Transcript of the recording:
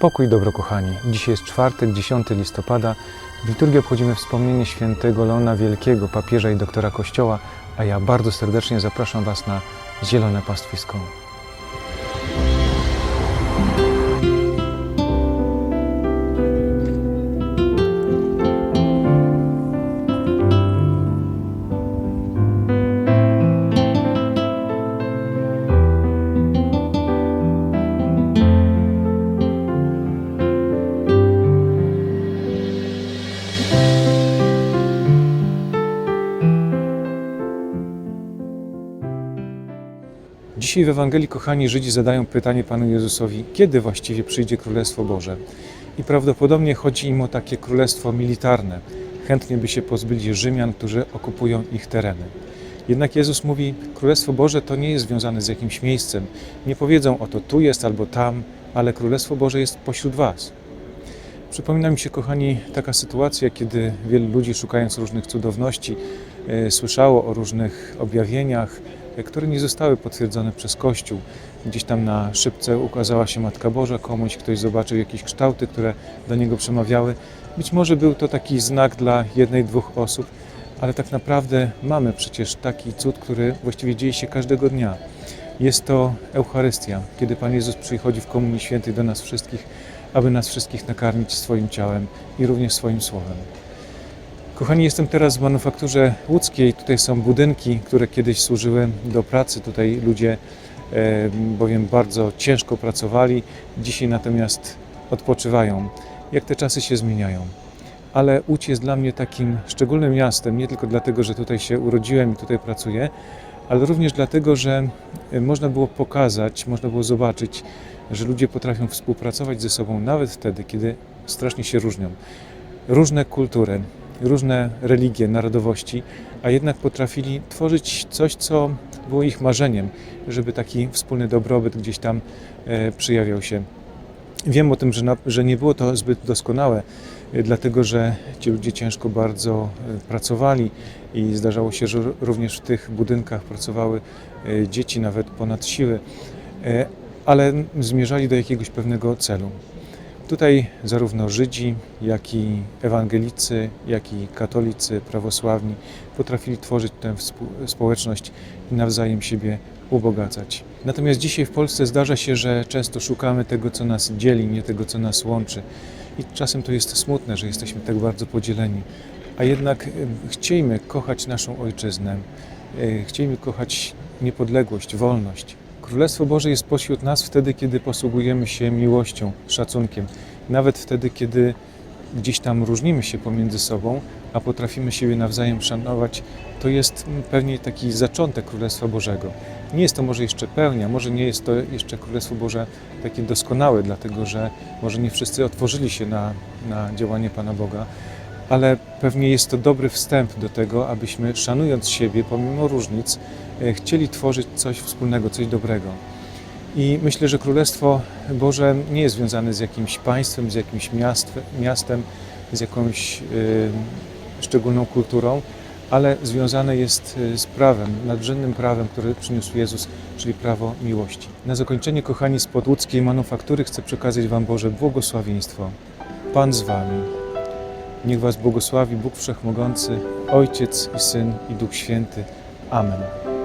Pokój dobro kochani. Dzisiaj jest czwartek, 10 listopada. W liturgii obchodzimy wspomnienie świętego Leona Wielkiego, papieża i doktora Kościoła, a ja bardzo serdecznie zapraszam Was na Zielone Pastwisko. Dzisiaj w Ewangelii, kochani Żydzi, zadają pytanie Panu Jezusowi, kiedy właściwie przyjdzie Królestwo Boże? I prawdopodobnie chodzi im o takie królestwo militarne. Chętnie by się pozbyli Rzymian, którzy okupują ich tereny. Jednak Jezus mówi, Królestwo Boże to nie jest związane z jakimś miejscem. Nie powiedzą o to tu jest albo tam, ale Królestwo Boże jest pośród Was. Przypomina mi się, kochani, taka sytuacja, kiedy wielu ludzi, szukając różnych cudowności, e, słyszało o różnych objawieniach, które nie zostały potwierdzone przez Kościół. Gdzieś tam na szybce ukazała się Matka Boża komuś, ktoś zobaczył jakieś kształty, które do niego przemawiały. Być może był to taki znak dla jednej, dwóch osób, ale tak naprawdę mamy przecież taki cud, który właściwie dzieje się każdego dnia. Jest to Eucharystia, kiedy Pan Jezus przychodzi w Komunii Świętej do nas wszystkich, aby nas wszystkich nakarmić swoim ciałem i również swoim słowem. Kochani, jestem teraz w manufakturze łódzkiej. Tutaj są budynki, które kiedyś służyły do pracy. Tutaj ludzie e, bowiem bardzo ciężko pracowali, dzisiaj natomiast odpoczywają. Jak te czasy się zmieniają. Ale Łódź jest dla mnie takim szczególnym miastem, nie tylko dlatego, że tutaj się urodziłem i tutaj pracuję, ale również dlatego, że e, można było pokazać, można było zobaczyć, że ludzie potrafią współpracować ze sobą nawet wtedy, kiedy strasznie się różnią. Różne kultury, różne religie, narodowości, a jednak potrafili tworzyć coś, co było ich marzeniem, żeby taki wspólny dobrobyt gdzieś tam e, przyjawiał się. Wiem o tym, że, na, że nie było to zbyt doskonałe, e, dlatego że ci ludzie ciężko bardzo e, pracowali i zdarzało się, że również w tych budynkach pracowały dzieci nawet ponad siły, ale zmierzali do jakiegoś pewnego celu. Tutaj zarówno Żydzi, jak i ewangelicy, jak i katolicy, prawosławni potrafili tworzyć tę społeczność i nawzajem siebie ubogacać. Natomiast dzisiaj w Polsce zdarza się, że często szukamy tego, co nas dzieli, nie tego, co nas łączy. I czasem to jest smutne, że jesteśmy tak bardzo podzieleni. A jednak chciejmy kochać naszą ojczyznę, e, chciejmy kochać niepodległość, wolność. Królestwo Boże jest pośród nas wtedy, kiedy posługujemy się miłością, szacunkiem. Nawet wtedy, kiedy gdzieś tam różnimy się pomiędzy sobą, a potrafimy siebie nawzajem szanować, to jest pewnie taki zaczątek Królestwa Bożego. Nie jest to może jeszcze pełnia, może nie jest to jeszcze Królestwo Boże takie doskonałe, dlatego że może nie wszyscy otworzyli się na, na działanie Pana Boga, ale pewnie jest to dobry wstęp do tego, abyśmy szanując siebie, pomimo różnic, chcieli tworzyć coś wspólnego, coś dobrego. I myślę, że Królestwo Boże nie jest związane z jakimś państwem, z jakimś miastem, z jakąś y, szczególną kulturą, ale związane jest y, z prawem, nadrzędnym prawem, które przyniósł Jezus, czyli prawo miłości. Na zakończenie, kochani, z podłódzkiej manufaktury chcę przekazać Wam Boże błogosławieństwo. Pan z Wami. Niech Was błogosławi Bóg Wszechmogący, Ojciec i Syn i Duch Święty. Amen.